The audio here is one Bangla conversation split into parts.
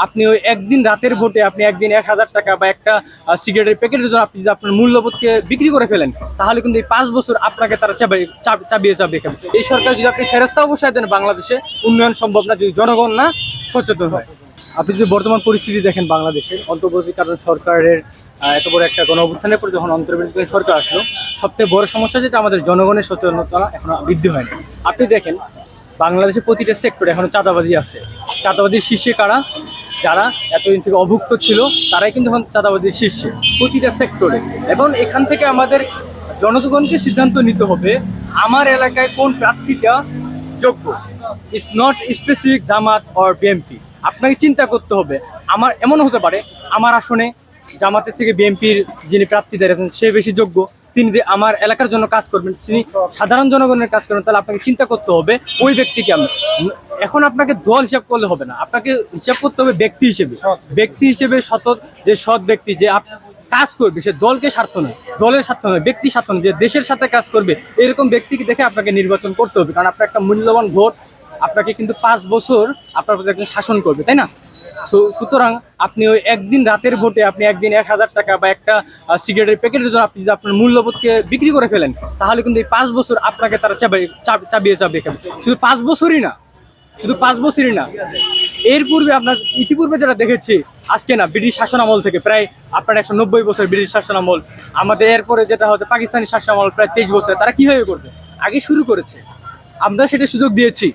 আপনি ওই একদিন রাতের ভোটে আপনি একদিন এক হাজার টাকা বা একটা সিগারেটের প্যাকেটের জন্য আপনি যদি আপনার মূল্যবোধকে বিক্রি করে ফেলেন, তাহলে কিন্তু এই পাঁচ বছর আপনাকে তারা চাব- চাবিয়ে চাবিয়ে খাবে এই সরকার যদি আপনি ফেরস্তা অবশ্যই দেন বাংলাদেশে, উন্নয়ন সম্ভব না যদি জনগণ না সচেতন হয়। আপনি যদি বর্তমান পরিস্থিতি দেখেন বাংলাদেশের অন্তর্বর্তীকালীন সরকারের এত বড় একটা গণ পর যখন অন্তর্বর্তীকালীন সরকার আসলো সবথেকে বড় সমস্যা যেটা আমাদের জনগণের সচেতনতা এখনও বৃদ্ধি হয়নি। আপনি দেখেন, বাংলাদেশে প্রতিটা সেক্টরে এখনও চাঁদাবাজি আছে। চাঁদাবাজির শীর্ষে কারা? যারা এতদিন থেকে অভুক্ত ছিল, তারাই কিন্তু এখন চাঁদাবাজির শীর্ষে প্রতিটা সেক্টরে এবং এখান থেকে আমাদের জনগণকে সিদ্ধান্ত নিতে হবে, আমার এলাকায় কোন প্রার্থীটা যোগ্য? It's not specific Jamaat or BNP আপনাকে চিন্তা করতে হবে, আমার এমন হতে পারে, আমার আসনে জামাতের থেকে বিএনপির যিনি প্রার্থী দাঁড়িয়েছেন, সে বেশি যোগ্য। তিনি আমার এলাকার জন্য কাজ করবেন তিনি সাধারণ জনগণের কাজ করবেন তাহলে আপনাকে চিন্তা করতে হবে ওই ব্যক্তিকে আমি। এখন আপনাকে দল হিসাব করলে হবে না। আপনাকে হিসাব করতে হবে ব্যক্তি হিসেবে। ব্যক্তি। হিসেবে সত যে সৎ ব্যক্তি যে কাজ করবে সে দলকে স্বার্থ নয়। দলের স্বার্থ নয় ব্যক্তি স্বার্থ নয় যে দেশের সাথে কাজ করবে এরকম ব্যক্তিকে দেখে আপনাকে নির্বাচন করতে হবে। কারণ আপনার একটা মূল্যবান ভোট আপনাকে কিন্তু পাঁচ বছর আপনার প্রতি একজন শাসন করবে তাই না? সু- সুতরাং আপনি ওই একদিন রাতের ভোটে আপনি একদিন এক হাজার টাকা বা একটা সিগারেটের প্যাকেটের জন্য আপনি যদি আপনার মূল্যবোধকে বিক্রি করে ফেলেন, তাহলে কিন্তু এই পাঁচ বছর আপনাকে তারা চাবিয়ে চাব- চাবিয়ে চাবিয়ে খাবে শুধু পাঁচ বছরই না, শুধু পাঁচ বছরই না, এর পূর্বে আপনার ইতিপূর্বে যেটা দেখেছি, আজকে না, ব্রিটিশ শাসন আমল থেকে প্রায় আপনার একশো নব্বই বছর ব্রিটিশ শাসন আমল আমাদের এরপরে যেটা হচ্ছে পাকিস্তানি শাসন আমল প্রায় তেইশ বছর, তারা কীভাবে করছে? আগে শুরু করেছে। আমরা সেটা সুযোগ দিয়েছি।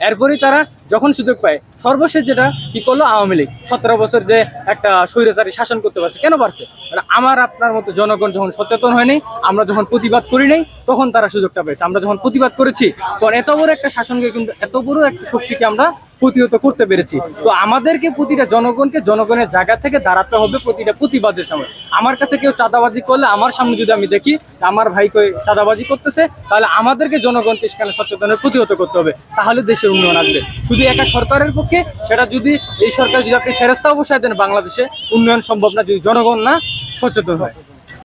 এরপরেই তারা যখন সুযোগ পায়, সর্বশেষ যেটা কি করল আওয়ামী লীগ? সতেরো বছর যে একটা স্বৈরাচারী শাসন করতে পারছে, কেন পারছে? কারণ আমার, আপনার মতো জনগণ যখন সচেতন হয়নি, আমরা যখন প্রতিবাদ করি নাই, তখন তারা সুযোগটা পেয়েছে। আমরা যখন প্রতিবাদ করেছি, তখন এত বড় একটা শাসনকে কিন্তু এত বড় একটা শক্তিকে আমরা প্রতিহত করতে পেরেছি। তো আমাদেরকে প্রতিটা জনগণকে জনগণের জায়গা থেকে দাঁড়াতে হবে প্রতিটা প্রতিবাদের সময়। আমার কাছে কেউ চাঁদাবাজি করলে আমার সামনে যদি আমি দেখি, আমার ভাই কই চাঁদাবাজি করতেছে, তাহলে আমাদেরকে জনগণকে সেখানে সচেতনের প্রতিহত করতে হবে। তাহলে দেশের উন্নয়ন আসবে। শুধু একা সরকারের পক্ষে, সেটা যদি এই সরকার যদি আপনি ফেরস্তা অবশ্যই দেন বাংলাদেশে, উন্নয়ন সম্ভব না যদি জনগণ না সচেতন হয়।